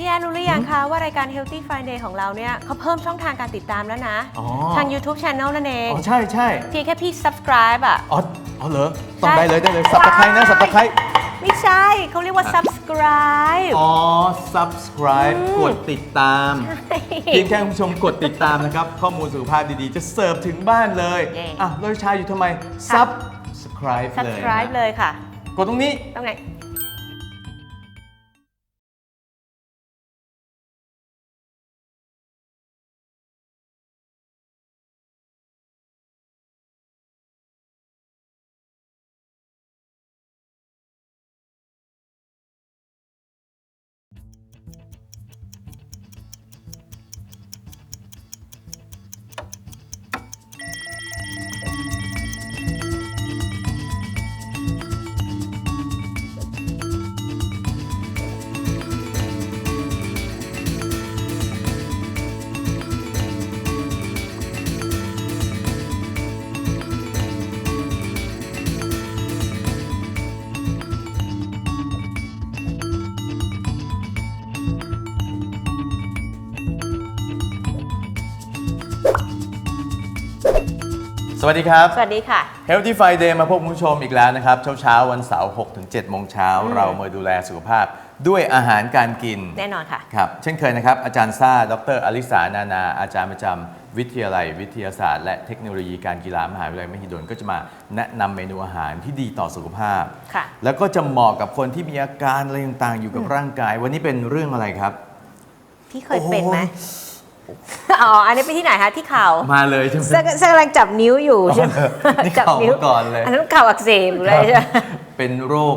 พี่แอนรู้หรือยังคะว่ารายการ Healthy Friday ของเราเนี่ยเขาเพิ่มช่องทางการติดตามแล้วนะ อ๋อ ทาง YouTube Channel นั่นเอง อ๋อ ใช่ใช่เพียงแค่พี่ subscribe อะอ๋ออ๋อเหรอต้องใช่ได้เลยได้เลยสับตะไคร้นะสับตะไคร้ไม่ใช่เขาเรียกว่า subscribe อ๋อ subscribe กดติดตามเพียงแค่คุณผู้ชมกดติดตามนะครับ ข้อมูลสุขภาพดีๆ จะเสิร์ฟถึงบ้านเลยเย้ อะเราชาอยู่ทำไม subscribe เลย subscribe นะเลยค่ะ กดตรงนี้ตรงไหน วัสดีครับ สวัสดีค่ะ Healthy Friday มาพบคุณผู้ชมอีกแล้วนะครับ เช้าเช้าๆวันเสาร์6ถึง7โมงเช้าเรามาดูแลสุขภาพด้วยอาหารการกิน แน่นอนค่ะ ครับ เช่นเคยนะครับ อาจารย์ซ่า ดรอลิสา นานา อาจารย์ประจำวิทยาลัย วิทยาศาสตร์ และเทคโนโลยีการกีฬามหาวิทยาลัยมหิดลก็จะมาแนะนำเมนูอาหารที่ดีต่อสุขภาพ ค่ะ แล้วก็จะเหมาะกับคนที่มีอาการอะไรต่างๆ อยู่กับร่างกาย วันนี้เป็นเรื่องอะไรครับ พี่เคยเป็นไหมอ๋ อ อันนี้ไปที่ไหนคะที่เข่ามาเลยใช่ไหมเซกำลังจับนิ้วอยู่ใช่ไหมนี่จัเข่านิ้วก่อนเลยอันนั้นเข่าอักเสบอยู่เลยใช่ไหมเป็นโรค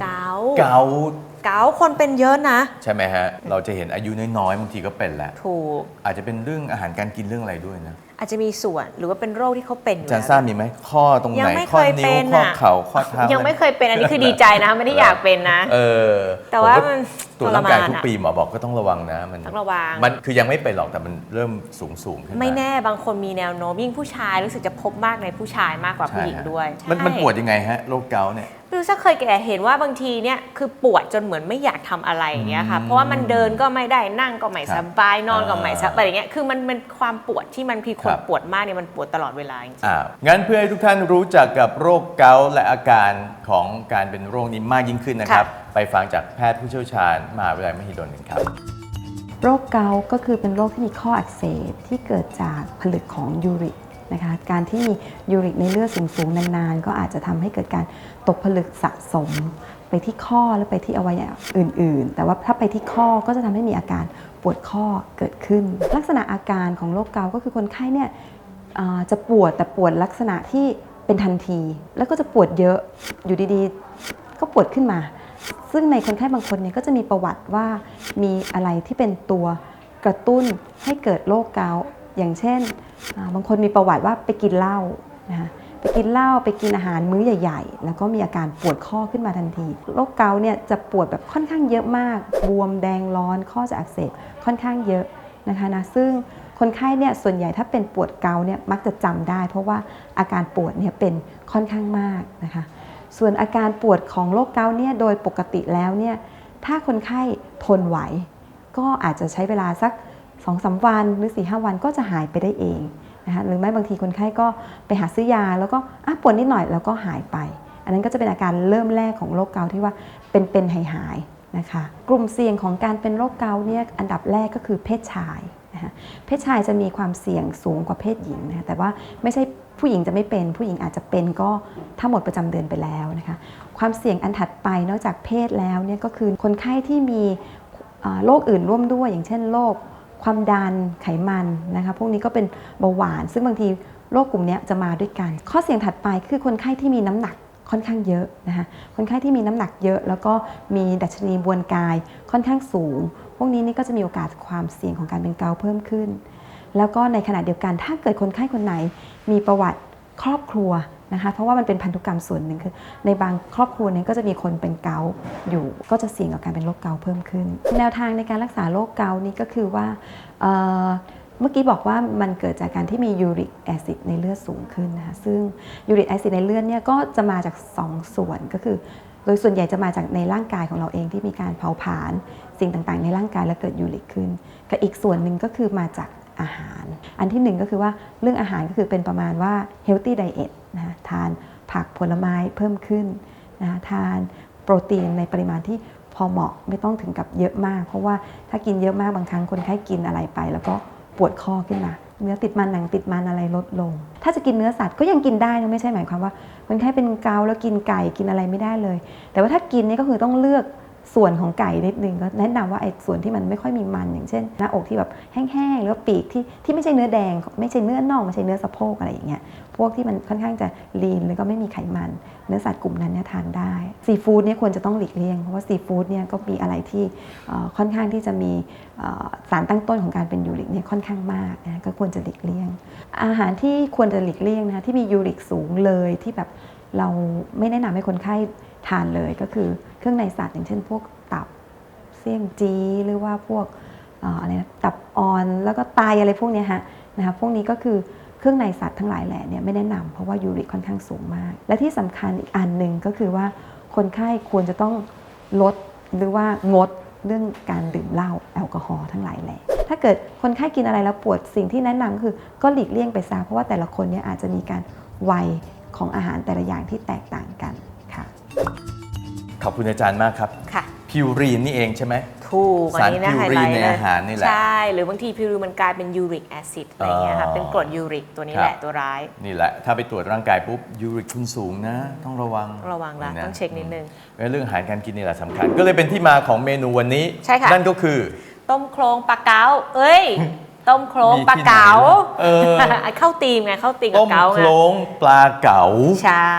เกาเกาต์เกาคนเป็นเยอะนะ ใช่ไหมฮะ เราจะเห็นอายุน้อยๆบางทีก็เป็นแล้ว ถูก อาจจะเป็นเรื่องอาหารการกินเรื่องอะไรด้วยนะ อาจจะมีส่วนหรือว่าเป็นโรคที่เขาเป็นอยู่อาจารย์แล้วทราบมีไหมข้อตรงยัไหนงไม่ข้อเคยนิ้เป็วนข้ออะเข่าข้อเท้ายังไม่เคยเป็นอันนี้คือดีใจนะไม่ได้อยากเป็นนะ เออ แต่ว่าผก็มันตรวจร่างกายทรมานทุกอะปีหมอบอกก็ต้องระวังนะมันต้องระวัง มันคือยังไม่เป็นหรอกแต่มันเริ่มสูงสูงๆขึ้นมาไม่แน่บางคนมีแนวโน้มยิ่งผู้ชายรู้สึกจะพบมากในผู้ชายมากกว่าผู้หญิงใช่ฮะด้วยมันมันใช่ปวดยังไงฮะโรคเกาต์เนี่ย ไม่รู้สักเคยแก่เห็นว่าบางทีเนี่ยคือปวดจนเหมือนไม่อยากทำอะไรอย่างเงี้ยค่ะอืมเพราะว่ามันเดินก็ไม่ได้นั่งก็ไม่ครัสบบายนอนก็ไม่สอ่าบายอย่างเงี้ยคือมันเป็นความปวดที่มันคือคครันบปวดมากเนี่ยมันปวดตลอดเวลาจริงอ่างั้นเพื่อให้ทุกท่านรู้จักกับโรคเกาต์และอาการ ของการเป็นโรคนี้มากยิ่งขึ้นนะครับ ไปฟังจากแพทย์ผู้เชี่ยวชาญมหาวิทยาลัยมหิดลกันครับ โรคเกาต์ก็คือเป็นโรคที่มีข้ออักเสบที่เกิดจากผลึกของยูริกนะคะการที่มียูริกในเลือดสูงๆนานๆ ก็อาจจะทำให้เกิดการตกผลึกสะสม ไปที่ข้อและไปที่อวัยวะอื่น ๆ แต่ว่าถ้าไปที่ข้อก็จะทำให้มีอาการปวดข้อเกิดขึ้น ลักษณะอาการของโรคเกาต์ก็คือคนไข้เนี่ยอ่าจะปวดแต่ปวดลักษณะที่ เป็นทันที แล้วก็จะปวดเยอะอยู่ดีๆ ก็ปวดขึ้นมา ซึ่งในคนไข้บางคนเนี่ยก็จะมีประวัติว่ามีอะไรที่เป็นตัวกระตุ้นให้เกิดโรคเกาต์อย่างเช่น บางคนมีประวัติว่าไปกินเหล้านะคะไปกินเหล้าไปกินอาหารมื้อใหญ่ ๆ แล้วก็มีอาการปวดข้อขึ้นมาทันที โรคเกาต์เนี่ยจะปวดแบบค่อนข้างเยอะมาก บวมแดงร้อนข้อจะอักเสบค่อนข้างเยอะนะคะนะซึ่ง คนไข้เนี่ยส่วนใหญ่ถ้าเป็นปวดเกาเนี่ยมักจะจำได้ เพราะว่าอาการปวดเนี่ยเป็นค่อนข้างมากนะคะ ส่วนอาการปวดของโรคเกาต์เนี่ยโดยปกติแล้วเนี่ยถ้าคนไข้ทนไหว ก็อาจจะใช้เวลาสัก2อสวันหรือ4ีหวันก็จะหายไปได้เองนะคะหรือไม่บางทีคนไข้ก็ไปหาซื้อยาแล้วก็อะปวดนิดหน่อยแล้วก็หายไป อันนั้นก็จะเป็นอาการเริ่มแรกของโรคเกาที่ว่าเป็นเป็นหายหายๆนะคะ กลุ่มเสี่ยงของการเป็นโรคเกาต์เนี่ยอันดับแรกก็คือเพศชาย นะคะเพศชายจะมีความเสี่ยงสูงกว่าเพศหญิงนะคะแต่ว่าไม่ใช่ผู้หญิงจะไม่เป็น ผู้หญิงอาจจะเป็นก็ถ้าหมดประจำเดือนไปแล้วนะคะความเสี่ยงอันถัดไปนอกจากเพศแล้วเนี่ยก็คือคนไข้ที่มีโรคอื่นร่วมด้วย อย่างเช่นโรคความดันไขมันนะคะพวกนี้ก็เป็นเบาหวาน ซึ่งบางทีโรคกลุ่มนี้จะมาด้วยกัน ข้อเสี่ยงถัดไปคือคนไข้ที่มีน้ำหนักค่อนข้างเยอะนะคะคนไข้ที่มีน้ำหนักเยอะ แล้วก็มีดัชนีมวลกายค่อนข้างสูง พวกนี้นี่ก็จะมีโอกาสความเสี่ยงของการเป็นเกาเพิ่มขึ้น แล้วก็ในขณะเดียวกันถ้าเกิดคนไข้คนไหน มีประวัติครอบครัวนะคะเพราะว่ามันเป็นพันธุกรรมส่วนหนึ่งคือ ในบางครอบครัวเนี้ก็จะมีคนเป็นเกาอยู่ ก็จะเสี่ยงกับการเป็นโรคเกาเพิ่มขึ้น แนวทางในการรักษาโรคเกานี้ก็คือว่าเเมื่อกี้บอกว่ามันเกิดจากการที่มียูริกแอซิดในเลือดสูงขึ้นนะคะซึ่งยูริกแอซิดในเลือดเนี่ยก็จะมาจาก 2ส่วนก็คือ โดยส่วนใหญ่จะมาจากในร่างกายของเราเองที่มีการเผาผลาญ สิ่งต่างๆ ในร่างกายแล้วเกิดยูริกขึ้นกับอีกส่วนหนึ่งก็คือมาจากอาหาร อันที่หนึ่งก็คือว่าเรื่องอาหารก็คือเป็นประมาณว่า healthy diet นะทานผักผลไม้เพิ่มขึ้นนะทานโปรตีนในปริมาณที่พอเหมาะไม่ต้องถึงกับเยอะมาก เพราะว่าถ้ากินเยอะมากบางครั้งคนไข้กินอะไรไป แล้วก็ปวดข้อขึ้นมาเนื้อติดมันหนังติดมันอะไรลดลง ถ้าจะกินเนื้อสัตว์ก็ยังกินได้นะไม่ใช่หมายความว่าคนไข้เป็นเกาแล้วกินไก่กินอะไรไม่ได้เลย แต่ว่าถ้ากินนี่ก็คือต้องเลือก ส่วนของไก่นิดนึงก็แนะนำว่าไอ้ส่วนที่มันไม่ค่อยมีมันอย่างเช่น หน้าอกที่แบบแห้งๆหรือปีกที่ที่ไม่ใช่เนื้อแดง ไม่ใช่เนื้อน่องไม่ใช่เนื้อสะโพกอะไรอย่างเงี้ยพวกที่มันค่อนข้างจะลีนแล้วก็ไม่มีไขมัน เนื้อสัตว์กลุ่มนั้นเนี่ยทานได้ซีฟู้ดเนี่ยควรจะต้องหลีกเลี่ยงเพราะว่าซีฟู้ดเนี่ยก็มีอะไรที่ค่อนข้างที่จะมีสารตั้งต้นของการเป็นยูริกเนี่ยค่อนข้างมากนะก็ควรจะหลีกเลี่ยง อาหารที่ควรจะหลีกเลี่ยงนะคะที่มียูริกสูงเลยที่แบบเราไม่แนะนำให้คนไข้ ทานเลยก็คือเครื่องในสัตว์อย่างเช่น พวกตับเสี่ยงจีหรือว่าพวกอะไรนะตับอ่อนแล้วก็ไตอะไรพวกนี้ฮะนะคะพวกนี้ก็คือเครื่องในสัตว์ทั้งหลายแหล่เนี่ยไม่แนะนำเพราะว่ายูริกค่อนข้างสูงมาก และที่สำคัญอีกอันหนึ่งก็คือว่าคนไข้ควรจะต้องลดหรือว่างดเรื่องการดื่มเหล้าแอลกอฮอล์ทั้งหลายแหล่ถ้าเกิดคนไข้กินอะไรแล้วปวดสิ่งที่แนะนำก็คือก็หลีกเลี่ยงไปซะเพราะว่าแต่ละคนเนี่ยอาจจะมีการวัยของอาหารแต่ละอย่างที่แตกต่างกัน ขอบคุณอาจารย์มากครับ ค่ะ พิวรีนนี่เองใช่ไหม ถูกอันนี้นะสารไฮพิวรีไลนท์ในเลยอาหารนี่แหละใช่ หรือบางทีพิวรีนมันกลายเป็นยูริกแอซิดอะไรอย่างเงี้ยค่ะอ๋อเป็นกรดยูริกตัวนี้ครับแหละตัวร้าย นี่แหละ ถ้าไปตรวจร่างกายปุ๊บยูริกคุณสูงนะ ต้องระวังต้องระวังละนต้องเช็คนิดนึงเรื่องอาหารการกินนี่แหละสำคัญ ก็เลยเป็นที่มาของเมนูวันนี้ ใช่ค่ะ นั่นก็คือ ต้มโครงปลาเก๋าเอ้ย ต้มโครงมีปลาที่ไหนเก๋าเออ เข้าตีมไง เข้าตีมกัต้บมเก๋าโคไงรงปลาเก๋า ใช่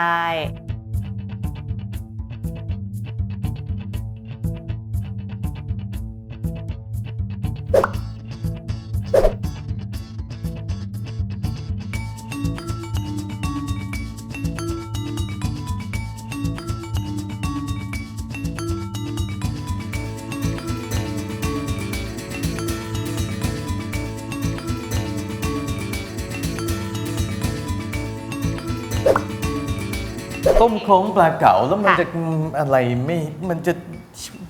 ต้มโครงปลาเก๋าแล้วมันค่ะจะอะไรไม่มันจะ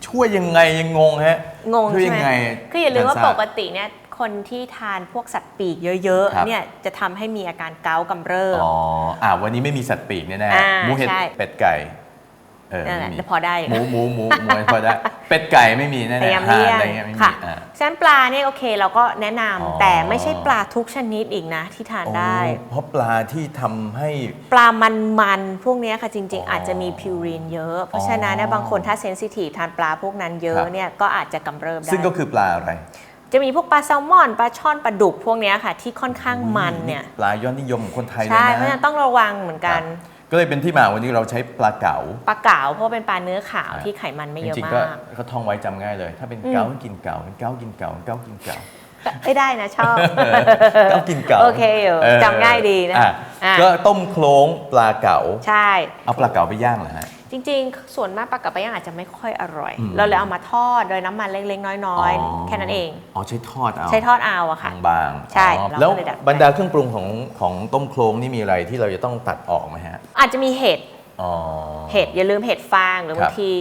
ช่วยยังไงยังงงฮะงงช่วยใช่ยัไหมไงคืออย่าลืมว่าจรทรปบกติเนี่ยคนที่ทานพวกสัตว์ปีกเยอะครับๆเนี่ยจะทำให้มีอาการเกาต์กำเริบ อ๋ออ่าวันนี้ไม่มีสัตว์ปีกแน่อ่าๆหมูเห็ดใช่ เป็ดไก่ เออนั่นแหละไม่มีพอได้หมูหมูหมูหมูพอได้ เป็ดไก่ไม่มีแน่ๆแต่ยังห่าเลี่นยอะไรงเงี้ยไม่มีค่ะอ่า ฉะนั้นปลาเนี่ยโอเคเราก็แนะนำอ๋อ แต่ไม่ใช่ปลาทุกชนิดอีกนะที่ทานได้ โอ้เพราะปลาที่ทำให้ ปลามันๆพวกเนี้ยค่ะจริงอ๋อๆอาจจะมีพิวรีนเยอะ เพอ๋ราะอฉะนั้นเนี่ยบางคนถ้าเซนซิทีฟทานปลาพวกนั้นเยครัอะบเนี่ยก็อาจจะกำเริบได้ ซึ่งก็คือปลาอะไรจะมีพวกปลาแซลมอนปลาช่อนปลาดุกพวกเนี้ยค่ะ ที่ค่อนข้างมันเนี่ย ปลายอดนิยมของคนไทยเลยใช่นะเพราะฉะนั้นต้องระวังเหมือนกัน ครับ ก็เลยเป็นที่มาวันนี้เราใช้ปลาเก๋าปลาเก๋าเพราะว่าเป็นปลาเนื้อขาวอ่าที่ไขมันไม่จเยอะริงๆมาก็กเขาท่องไว้จำง่ายเลย ถ้าเป็นอืมเก๋ากินเก๋าเป็นเก๋ากินเก๋าเป็นเก๋ากินเก๋า ไม่ได้นะชอบ เก๋ากินเก๋าโอเคอยู่เออจำง่ายดีนะอ่อะก็ต้มโคลงปลาเก๋าใช่ เอาปลาเก๋าไปย่างเหรอฮะ จริงๆ ส่วนมากปลากระป๋องอาจจะไม่ค่อยอร่อย อืม เราเลยเอามาทอดโดยน้ำมันเล็กๆ น้อยๆ แค่นั้นเอง อ๋อใช้ทอดเอาใช้ทอดเอาอะค่ะ บางๆใช่อ๋อเราก็แล้วเลยดัดแปลง บรรดาเครื่องปรุงของของต้มโคลงนี่มีอะไรที่เราจะต้องตัดออกไหมฮะอาจจะมีเห็ด อ๋อ เห็ดอย่าลืมเห็ดฟางหรือครับาบงที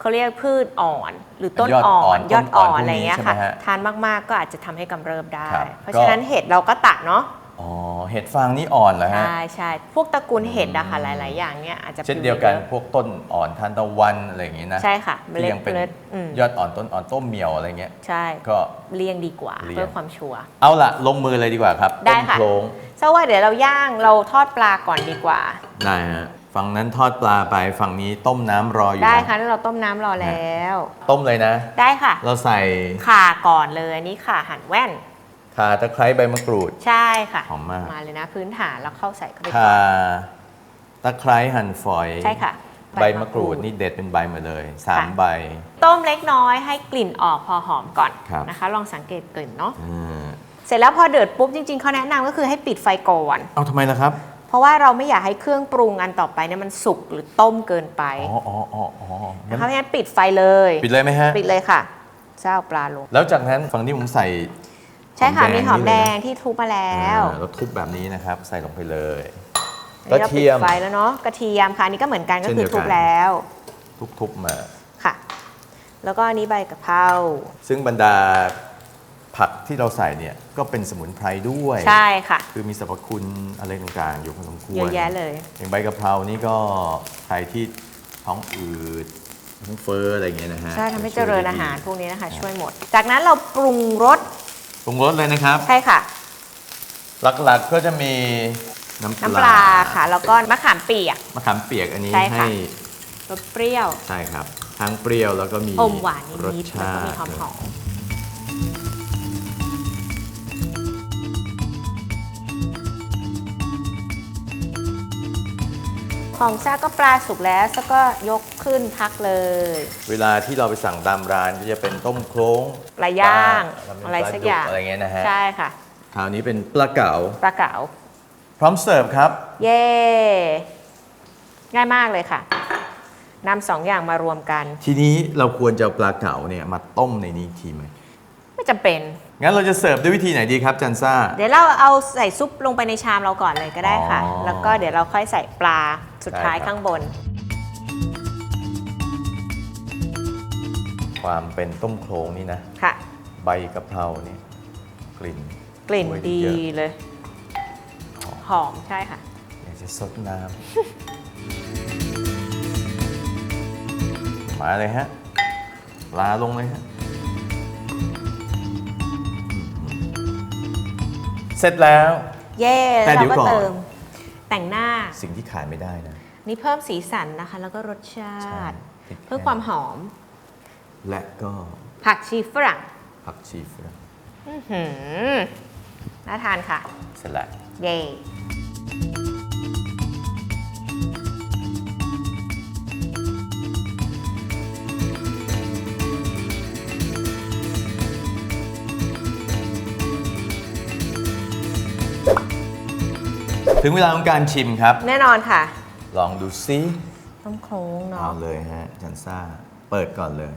เขาเรียกพืชอ่อน หรือต้นยอดอ่อ่ออนนยอดอ่อนต้นอ่อนอะไรเงี้ยค่ะพวกนี้ใช่ไหมฮะทานมากๆก็อาจจะทำให้กำเริบได้ ครับเพราะก็ ฉะนั้นเห็ดเราก็ตัดเนาะ อ๋อเห็ดฟางนี่อ่อนเหรอฮะ ใช่ใช่พวกตระกูลเห็ดอะค่ะหลาย ๆ อย่างเนี่ยอาจจะเช่นเดียวกันผิพวกต้นอ่อนทานตะวันอะไรอย่างงี้นะใช่ค่ะเมที่ล็ดยังเป็นเมล็ดอืมยอดอ่อนต้นอ่อนต้มเหมียวอะไรเงี้ย ใช่ก็ เลี่ยงดีกว่าเลี่ยง เพื่อความชัวร์ เอาละลงมือเลยดีกว่าครับได้ต้มค่ะ โคลงซะว่าเดี๋ยวเราย่างเราทอดปลาก่อนดีกว่า ได้ฮะฝั่งนั้นทอดปลาไปฝั่งนี้ต้มน้ำรออยู่ได้นะค่ะแล้วเราต้มน้ำรอแล้ว ต้มเลยนะ ได้ค่ะ เราใส่ข่าก่อนเลยอันนี้ข่าหั่นแว่น ข่าตะไคร้ใบมะกรูด ใช่ค่ะหอมมาก มาเลยนะพื้นฐานแล้วเข้าใส่เข้าไปก่ข่าอนตะไคร้หั่นฝอย ใช่ค่ะ ใบมะกรูดนี่เด็ดเป็นใบหมดเลยสามค่ะ ใบ ต้มเล็กน้อยให้กลิ่นออกพอหอมก่อนครับ นะคะ ลองสังเกตกลิ่นเนาะอืมเสร็จแล้วพอเดือดปุ๊บจริงๆเขาแนะนำก็คือให้ปิดไฟก่อน เอาทำไมล่ะครับเพราะว่าเราไม่อยากให้เครื่องปรุงอันต่อไปเนี่ยมันสุกหรือต้มเกินไปอ๋ออ๋ออ๋ออ๋องั้นะนคะเพราะฉะนั้นปิดไฟเลย ปิดเลยไหมฮะ ปิดเลยค่ะเจ้าปลาลง แล้วจากนั้นฝั่งที่ผมใส่ใช่ค่ะหอมแดงมีหอมแดงนี่เลยนะที่ทุบมาแล้วอ่าแล้วทุบแบบนี้นะครับ ใส่ลงไปเลยอันนี้เรากระเทีปิดยมไฟแล้วเนาะกระเทียมค่ะอันนี้ก็เหมือนกันก็เช่นคืเดีอยวกันทุบแล้วททุบๆมาค่ะ แล้วก็อันนี้ใบกะเพราซึ่งบรรดาผักที่เราใส่เนี่ยก็เป็นสมุนไพรด้วยใช่ค่ะ คือมีสรรพคุณอะไรต่างๆ อยู่พอสมควรเยอะแยะเลยอย่างใบกะเพรานี่ก็ใครที่ท้องอืดท้องเฟ้ออะไรอย่างเงี้ยนะฮะใช่ทำให้ช่เจวยริญได้อาหารดีพวกนี้นะคะ ช่วยหมด จากนั้นเราปรุงรส ปรุงรสเลยนะครับ ใช่ค่ะ หลักๆก็จะมีน้ำน้ำปลาค่ะ แล้วก็มะขามเปียก มะขามเปียกอันนี้ใช่ค่ะ ให้รสเปรี้ยว ใช่ครับ ทั้งเปรี้ยวแล้วก็มีอมหวานรสนิดๆแล้วชาก็มีติหอมหอม ของแซ่ก็ปลาสุกแล้วซะก็ยกขึ้นพักเลย เวลาที่เราไปสั่งตามร้านก็จะเป็นต้มโครงปลาย่างปลาอะไรสักอย่างอะไรเงี้ยนะฮะใช่ค่ะคราวนี้เป็นปลาเก๋าปลาเก๋าพร้อมเสิร์ฟครับ เย้ง่ายมากเลยค่ะนำสองอย่างมารวมกัน ทีนี้เราควรจะเอาปลาเก๋าเนี่ยมาต้มในนี้อีกทีไหมไม่จำเป็น งั้นเราจะเสิร์ฟด้วยวิธีไหนดีครับจันซ่า เดี๋ยวเราเอาใส่ซุปลงไปในชามเราก่อนเลยก็ได้ค่ะ อ๋อแล้วก็เดี๋ยวเราค่อยใส่ปลาสุดท้ายได้ครับ ข้างบน ความเป็นต้มโครงนี่นะ ค่ะ ใบกะเพราเนี่ยกลิ่นกลิ่นโอ้ยดีเยอะเลย หอมใช่ค่ะ อยากจะซดน้ำ มาเลยฮะปลาลงเลยฮะ เสร็จแล้ว เย้แต่แล้วเดี๋ยวเราก็ก่อน เติม แต่งหน้า สิ่งที่ขาดไม่ได้นะนี่เพิ่มสีสันนะคะ แล้วก็รสชาติใช่เพื่อความหอม และก็ผักชีฝรั่งผักชีฝรั่งอื้อหือน่าทานค่ะ เสร็จแล้ว เย้ ถึงเวลาของการชิมครับ แน่นอนค่ะ ลองดูซิต้มโครงเนาะเอาเลยฮะจันซ่า เปิดก่อนเลย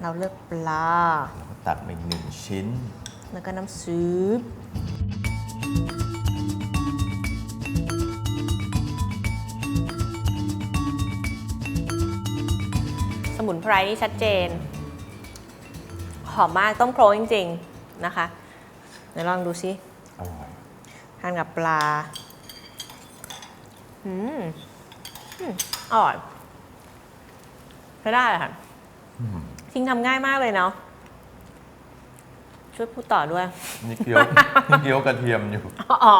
เราเลือกปลา แล้วก็ตักมาอีกหนึ่งชิ้น แล้วก็น้ำซุปสมุนไพรนี่ชัดเจน หอมมากต้มโครงจริง ๆ นะคะ เดี๋ยวลองดูซิ อร่อย ทานกับปลาอืมอืมอร่อยใช้ได้เลยค่ะจริงทำง่ายมากเลยเนาะ ช่วยพูดต่อด้วย นี่เคี้ยว นี่เคี้ยวกระเทียมอยู่ อ๋อ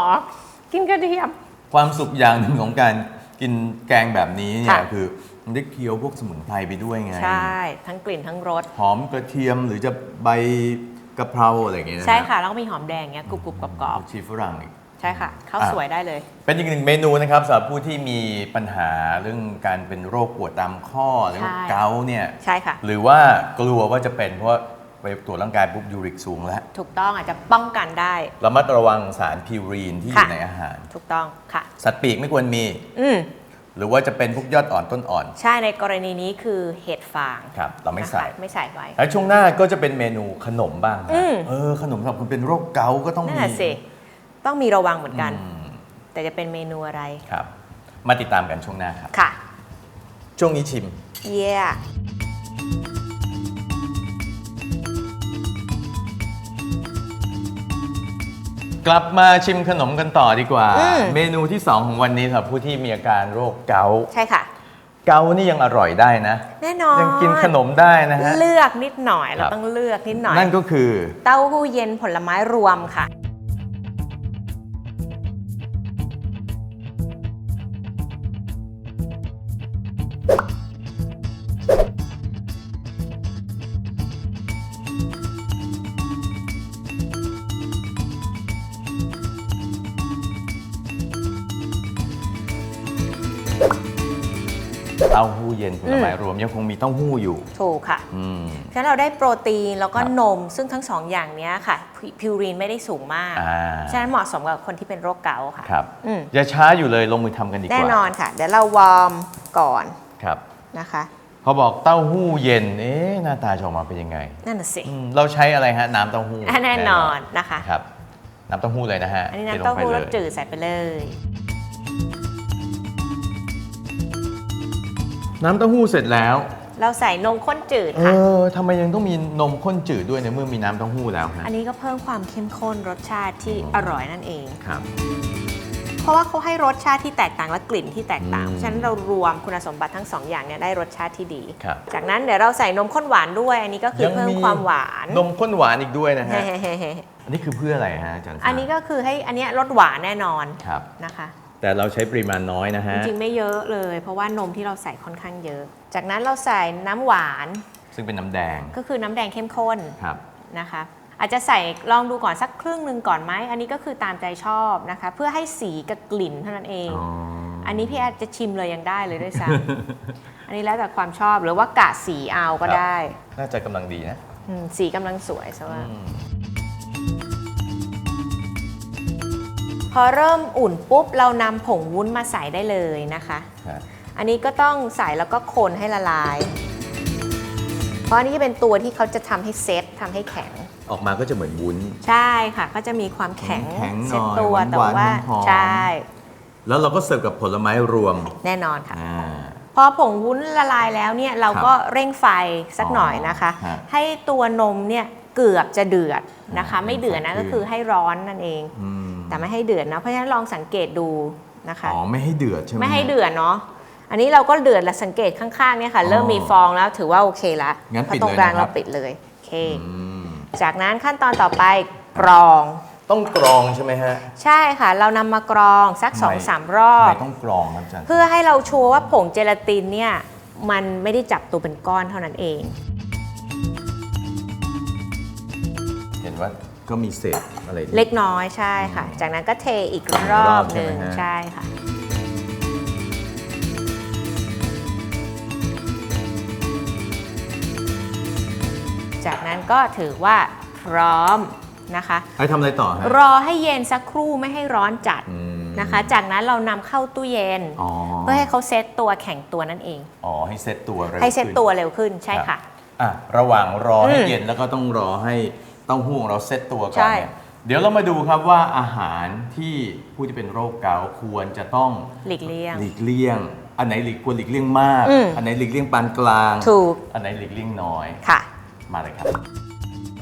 กินกระเทียม ความสุขอย่างหนึ่งของการกินแกงแบบนี้เนี่ยค่ะคือมันได้เคี้ยวพวกสมุนไพรไปด้วยไง ใช่ ทั้งกลิ่นทั้งรส หอมกระเทียมหรือจะใบกะเพราอะไรอย่างเงี้ยนะใช่ค่ะ แล้วก็มีหอมแดงเงี้ยกรุบกรุบกรอบกรอบผักชีฝรั่งอีกๆ ใช่ค่ะข้าวอะสวยได้เลย เป็นอีกหนึ่งเมนูนะครับสำหรับผู้ที่มีปัญหาเรื่องการเป็นโรคปวดตามข้อหรือว่าใช่เกาต์เนี่ยใช่ค่ะ หรือว่ากลัวว่าจะเป็นเพราะว่าไปตรวจร่างกายปุ๊บยูริกสูงแล้ว ถูกต้องอาจจะป้องกันได้ ระมัดระวังสารพิวรีนที่อค่ะยู่ในอาหาร ถูกต้องค่ะ สัตว์ปีกไม่ควรมี อืมหรือว่าจะเป็นพวกยอดอ่อนต้นอ่อน ใช่ในกรณีนี้คือเห็ดฟางครับเราไม่ใส่นะคะไม่ใส่ไว้แล้วช่วงหน้าก็จะเป็นเมนูขนมบ้างนะอืมเออขนมสำหรับคนเป็นโรคเกาต์ก็ต้องนั่มีนแหะสิ ต้องมีระวังเหมือนกัน อืมแต่จะเป็นเมนูอะไร ครับ มาติดตามกันช่วงหน้าครับ ค่ะ ช่วงนี้ชิม เย้กลับมาชิมขนมกันต่อดีกว่าอืมเมนูที่ 2 ของวันนี้สำหรับผู้ที่มีอาการโรคเกาต์ใช่ค่ะ เกาต์นี่ยังอร่อยได้นะ แน่นอนยังกินขนมได้นะฮะ เลือกนิดหน่อย เราครับ ต้องเลือกนิดหน่อย นั่นก็คือ เต้าหู้เย็นผลไม้รวมค่ะ นผลไม้รวมยังคงมีเต้าหู้อยู่ ถูกค่ะอืม ฉะนั้นเราได้โปรตีนแล้วก็ครับนม ซึ่งทั้งสองอย่างเนี้ยค่ะพิพิวรีนไม่ได้สูงมาก อ่า ฉะนั้นเหมาะสมกับคนที่เป็นโรคเกาต์ค่ะ ครับอืม อย่าช้าอยู่เลยลงมือทำกันดีกว่าแน่นอนค่ะ เดี๋ยวเราวอร์มก่อนครับ นะคะ พอบอกเต้าหู้เย็น เอ๊ะหน้าตาจะออกมาเป็นยังไงนั่นน่ะสิอืมเราใช้อะไรฮะ น้ำเต้าหู้อะแน่นอนนะคะ ครับ น้ำเต้าหู้เลยนะฮะอันนี้ทน้ำเต้าหู้ลรงสไปจืดใส่ไปเลย น้ำเต้าหู้เสร็จแล้ว เราใส่นมข้นจืดเอค่ะ อทำไมยังต้องมีนมข้นจืดด้วยในเมื่อมีน้ำเต้าหู้แล้วฮะอันนี้ก็เพิ่มความเข้มข้นรสชาติที่อร่อยนั่นเอง ครับ เพราะว่าเขาให้รสชาติที่แตกต่างและกลิ่นที่แตกต่างอืมเพราะฉะนั้นเรารวมคุณสมบัติทั้งสองอย่างเนี่ยได้รสชาติที่ดี ครับ จากนั้นเดี๋ยวเราใส่นมข้นหวานด้วย อันนี้ก็คือเพิ่มความหวานนมข้นหวานอีกด้วยนะฮะ เฮ้อันนี้คือเพื่ออะไรฮะอาจารย์ๆอันนี้ก็คือให้อันเนี้ยรสหวานแน่นอนครับ นะคะ แต่เราใช้ปริมาณน้อยนะฮะ จริงๆไม่เยอะเลย เพราะว่านมที่เราใส่ค่อนข้างเยอะ จากนั้นเราใส่น้ำหวานซึ่งเป็นน้ำแดงก็คือน้ำแดงเข้มข้นครับ นะคะ อาจจะใส่ลองดูก่อนสักครึ่งหนึ่งก่อนไหมอันนี้ก็คือตามใจชอบนะคะ เพื่อให้สีกับกลิ่นเท่านั้นเองอ๋ออันนี้พี่แอดจะชิมเลยยังได้เลยด้วยซ้ำ อันนี้แล้วแต่ความชอบหรือว่ากะสีเอาก็ได้น่าจะกำลังดีนะ อืมสีกำลังสวยซะว่า อืม พอเริ่มอุ่นปุ๊บเรานำผงวุ้นมาใส่ได้เลยนะคะฮะอันนี้ก็ต้องใส่แล้วก็คนให้ละลาย เพราะอันนี้จะเป็นตัวที่เขาจะทำให้เซตทำให้แข็ง ออกมาก็จะเหมือนวุ้น ใช่ค่ะ ก็จะมีความแข็งแข็งหน่อยเซตตัวหวานๆแต่ว่าหอมๆ ใช่แล้วเราก็เสิร์ฟกับผลไม้รวมแน่นอนค่ะ อ่า พอผงวุ้นละลายแล้วเนี่ยเราก็เร่งไฟสักหน่อยนะคะอ๋อฮะให้ตัวนมเนี่ยเกือบจะเดือดนะคะอ๋อไม่เดือดนะเป็นไฟก็คือให้ร้อนนั่นเอง อืม แต่ไม่ให้เดือดนะเพราะฉะนั้นลองสังเกตดูนะคะอ๋อไม่ให้เดือดใช่ไหมไม่ให้เดือดเนาะอันนี้เราก็เดือดแล้วสังเกตข้างๆเนี่ยค่ะ เริ่มมีฟองแล้วถือว่าโอเคละงั้นเพราะปิดตรงเลยกลางนะครับเราปิดเลยโอเคอืมจากนั้นขั้นตอนต่อไปกรองต้องกรองใช่ไหมฮะ ใช่ค่ะ เรานำมากรองสัก2อสามรอทำบไมต้องกรองครับอาจารย์เพื่อให้เราชัวร์ว่าผงเจลาตินเนี่ยมันไม่ได้จับตัวเป็นก้อนเท่านั้นเอง เห็นว่า ก็มีเศษอะไรนี่ เล็กน้อยใช่ค่ะจากนั้นก็เทอีกรอบหนึ่งรอบใช่ไหมฮะ ใช่ค่ะ จากนั้นก็ถือว่าพร้อมนะคะ ให้ทำอะไรต่อฮะรอให้เย็นสักครู่ไม่ให้ร้อนจัดอืมนะคะ จากนั้นเรานำเข้าตู้เย็น อ๋อเพื่อให้เขาเซตตัวแข็งตัวนั่นเอง อ๋อให้เซตตัวร็วให้เซตขึ้น ตัวเร็วขึ้นใช่รัค่ะบอะ ระหว่างรอให้อืม เย็นแล้วก็ต้องรอให้ เต้าหู้ของเราเซตตัวก่อนใช่เนี่ยเดี๋ยวเรามาดูครับว่าอาหารที่ผู้ที่เป็นโรคเกาต์ควรจะต้องหลีกเลี่ยงหลีกเลี่ยง อันไหนหลีกควรหลีกเลี่ยงมากอืมอันไหนหลีกเลี่ยงปานกลาง ถูก อันไหนหลีกเลี่ยงน้อย ค่ะ มาเลยครับ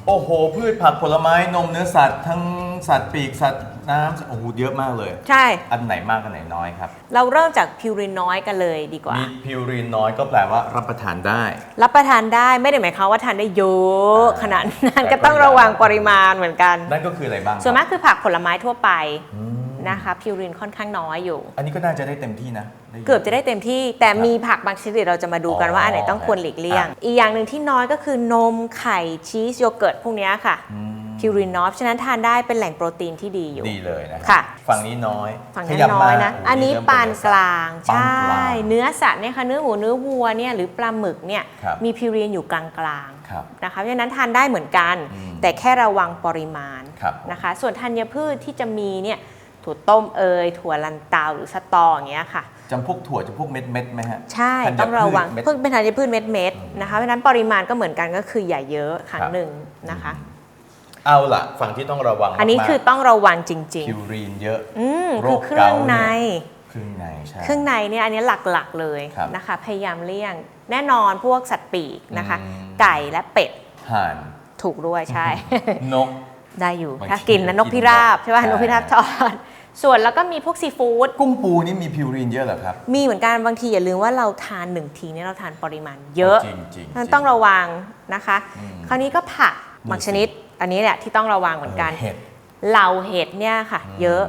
โอ้โห พืชผักผลไม้นมเนื้อสัตว์ทั้งสัตว์ปีกสัตว์น้ำโอ้โหเยอะมากเลย ใช่ อันไหนมากอันไหนน้อยครับ เราเริ่มจากพิวรินน้อยกันเลยดีกว่า มีพิวรีนน้อยก็แปลว่ารับประทานได้ รับประทานได้ไม่ได้หมายความว่าทานได้เยอะอ่าขนาดนั้นแต่ก็ต้องก็ระวังอย่างปริมาณเหมือนกัน นั่นก็คืออะไรบ้างครับส่วนมากคือผักผลไม้ทั่วไป อืม นะคะพิวรินค่อนข้างน้อยอยู่ อันนี้ก็น่าจะได้เต็มที่นะได้ยเกือบจะได้เต็มที่ แต่มีผักบางชนิดเราจะมาดูกันอ๋อว่าอันไหนต้องควรหลีกเลี่ยง อะ อีกอย่างหนึ่งที่น้อยก็คือนมไข่ชีสโยเกิร์ตพวกเนี้ยค่ะอืมพิวรินน้อยฉะนั้นทานได้เป็นแหล่งโปรตีนที่ดีอยู่ ดีเลยนะค่ะ ฝั่งนี้น้อยฝั่งขนั้นยับน้มาอยนะโโหอันนี้เริ่มปานกลางปานใช่กลางเนื้อสัตว์เนี่ยค่ะเนื้อหมูเนื้อวัวเนี่ยหรือปลาหมึกเนี่ยครับมีพิวรีนอยู่กลางครับ ๆนะคะเพราะฉะนั้นทานได้เหมือนกัน อืมแต่แค่ระวังปริมาณครับ นะคะ ส่วนธัญพืชที่จะมีเนี่ย ถั่วต้มเอยถั่วลันเตาหรือสตออย่างเงี้ยค่ะ จำพวกถั่วจำพวกเม็ดเม็ดๆไหมฮะ ใช่ ธัญพืชต้องระวังเม็ดเพิ่งเป็นธัญพืชเม็ดเม็ดๆนะคะเพราะฉะนั้นปริมาณก็เหมือนกันก็คืออย่าเยอะครั้ครังบหนึ่งนะคะ เอาล่ะ ฝั่งที่ต้องระวังอันนี้มากๆคือต้องระวังจริงพิวรีนเยอะ ๆ อืมโรคือคเครื่องเกาต์ในเนี่ยเครื่องในใช่ เครื่องในเนี่ยอันนี้หลักๆเลยครับนะคะ พยายามเลี่ยงแน่นอนพวกสัตว์ปีกนะคะ อืม ไก่และเป็ดห่านถูกด้วยใช่ นก ได้อยู่บางถ้าทีกินนะนกพิราบกินใช่ป่ะใช่นกพิราบทอด ส่วนแล้วก็มีพวกซีฟู้ดกุ้งปูนี่มีพิวรีนเยอะเหรอครับ มีเหมือนกันบางทีอย่าลืมว่าเราทานหนึ่งทีเนี่ยเราทานปริมาณเยอะจริงจริงนั่นต้องระวังนะคะอืมคราวนี้ก็ผักนี่บางชนิด อันนี้แหละที่ต้องระวังเหมือนกันเห็ดเหล่าเห็ดเนี่ยค่ะอืมเยอะ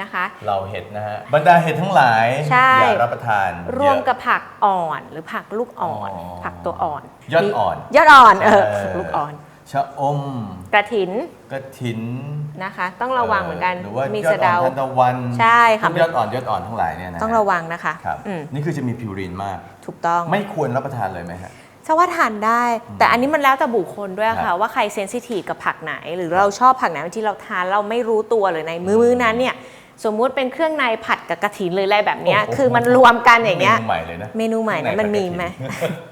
นะคะเราเห็ดนะฮะบรรดาเห็ดทั้งหลายใช่อย่ารับประทาน รวมเยอะกับผักอ่อนหรือผักลูกอ่อนอ๋อผักตัวอ่อน ยอดอ่อน ยอดอ่อนเออเออผักลูกอ่อน ชะอม กระถินกระถินนะคะ ต้องระวังเหมือนกันหรือว่ามียอสะดอ่อเดานทานตะวันใช่ค่ะ พวกยอดอ่อนยอดอ่อนทั้งหลายเนี่ยนะต้องระวังนะคะครับอืมนี่คือจะมีพิวรีนมาก ถูกต้อง ไม่ควรรับประทานเลยไหมฮะถ้าว่าทานได้ แต่อันนี้มันแล้วแต่บุคคลด้วยครัค่ะ บว่าใครเซนซิทีฟกับผักไหน หรือเราชอบผักไหนบางทีเราทานเราไม่รู้ตัวหรือในมื้อมื้อนั้นเนี่ย สมมุติเป็นเครื่องในผัดกับกระถินหรืออะไรแบบเนี้ยโโห คือมันรวมกันอย่างเงี้ยมนูใหม่เลยนะ เมนูใหม่นะข้างมันมีผัดกระถิ่ไหม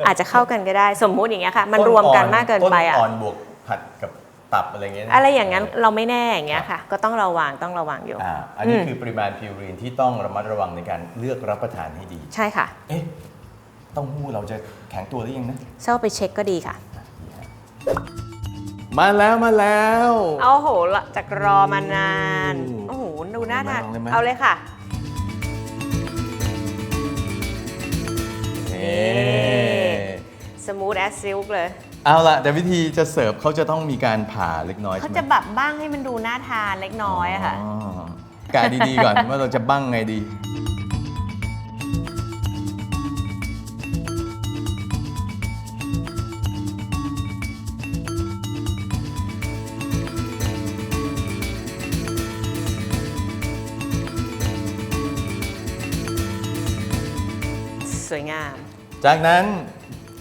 อาจจะเข้ากันก็ได้ สมมุติอย่างเงี้ยค่ะ มันรวมกันมากเกินไปต้อะอ่อนบวกผัดกับตับอะไรเงี้ยนอะไรอย่างนั้นเราไม่แน่อย่างเงี้ยค่ะ ก็ต้องระวังต้องระวังอยู่ อ่าอันนี้อืม คือปริมาณพิวรีนที่ต้องระมัดระวังในการเลือกรับประทานให้ดี ใช่ค่ะเอ๊ะเต้าหู้เราจะแข็งตัวหรือยังนะเช่าไปเช็คก็ดีค่ะ มาแล้วมาแล้ว เอาโหละจากรอมานานโอ้โอ้โห ดูน่าทานลองเลยไหม เอาเลยค่ะ นี่สมูทแอสซิลเลย เอาละแต่วิธีจะเสิร์ฟเขาจะต้องมีการผ่าเล็กน้อยเขาใช่ไหมจะแบบบ้างให้มันดูน่าทานเล็กน้อยอะค่ะกายดีๆก่อน ว่าเราจะบั้งไงดี สวยงาม จากนั้น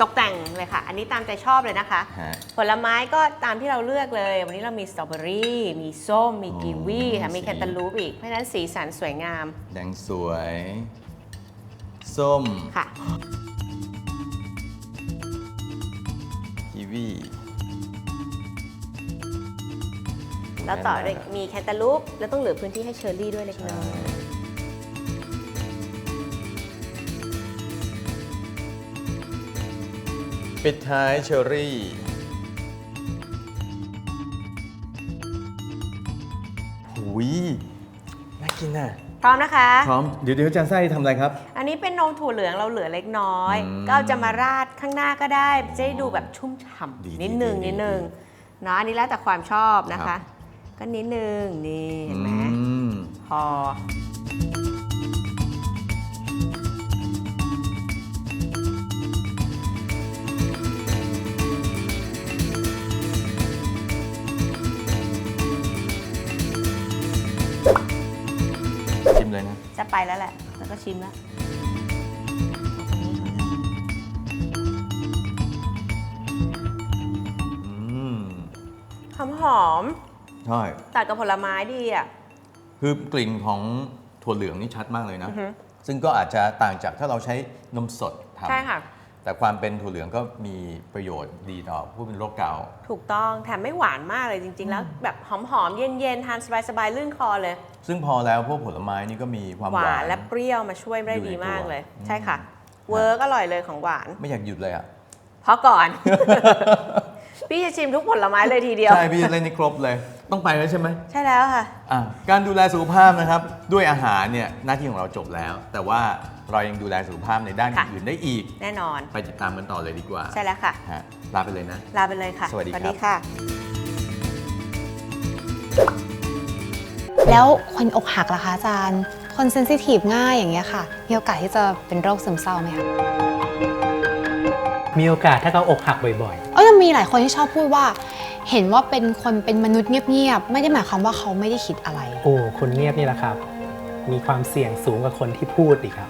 ตกแต่งเลยค่ะ อันนี้ตามใจชอบเลยนะคะ ฮะ ผลไม้ก็ตามที่เราเลือกเลย วันนี้เรามีสตรอเบอรี่ มีส้ม มีกีวีค่ะมีสี แคนตาลูปอีก เพราะฉะนั้นสีสันสวยงามแดงสวย ส้มค่ะ กีวีแล้วต่อด้วยมีแคนตาลูป แล้วต้องเหลือพื้นที่ให้เชอร์รี่ด้วยเล็กน้อย ปิดท้ายเชอร์รี่ หุย น่ากินอะ พร้อมนะคะ พร้อม เดี๋ยวเดี๋ยวอาจารย์ไส้ทำอะไรครับ อันนี้เป็นนมถั่วเหลืองเราเหลือเล็กน้อย อืมก็เอาจะมาราดข้างหน้าก็ได้ จะได้ดูแบบชุ่มฉ่ดีำนิดนึงดีดีนิดนึงเนาะอันนี้แล้วแต่ความชอบนะครัคะ บ ก็นิดนึงนี่เห็นไหมอืม พอ ไปแล้วแหละ แล้วก็ชิมแล้วอืมหอมหอมใช่ ๆตัดกับผลไม้ดีอะ คือกลิ่นของถั่วเหลืองนี่ชัดมากเลยนะ อือฮึ ซึ่งก็อาจจะต่างจากถ้าเราใช้นมสดทำใช่ค่ะ แต่ความเป็นถั่วเหลืองก็มีประโยชน์ดีต่อผู้เป็นโรคเกาต์ถูกต้องแถมไม่หวานมากเลยจริง ๆ แล้วแบบหอมๆ เย็นๆ ทานสบายๆ ลื่นคอเลย ซึ่งพอแล้วพวกผลไม้นี่ก็มีความหหวาวาน นและเปรี้ยวมาช่วยได้อยู่ในดีมากตัวเลยอืมใช่ค่ะ เวิร์กอร่อยเลยของหวานไม่อยากหยุดเลยอะ เพราะก่อน พี่จะชิมทุกผลไม้เลยทีเดียว ใช่ พี่จะเล่นให้ครบเลย ต้องไปแล้วใช่ไหมใช่แล้วค่ะ อะการดูแลสุขภาพนะครับ ด้วยอาหารเนี่ยหน้าที่ของเราจบแล้ว แต่ว่าเรายังดูแลสุขภาพในด้านค่ะ อื่นได้อีก แน่นอน ไปติดตามกันต่อเลยดีกว่าใช่แล้วค่ะ ฮะลาไปเลยนะ ลาไปเลยค่ะสวัสดีครับ ค่ะ แล้วคนอกหักล่ะคะอาจารย์ คนเซนซิทีฟง่ายอย่างเงี้ยค่ะ มีโอกาสที่จะเป็นโรคซึมเศร้าไหมคะ มีโอกาสถ้าเขาอกหักบ่อยเอ้ยจะมีหลายคนที่ชอบพูดว่า เห็นว่าเป็นคนเป็นมนุษย์เงียบๆ ไม่ได้หมายความว่าเขาไม่ได้คิดอะไรๆโอ้ คนเงียบนี่แหละครับ มีความเสี่ยงสูงกว่าคนที่พูดอีกครับ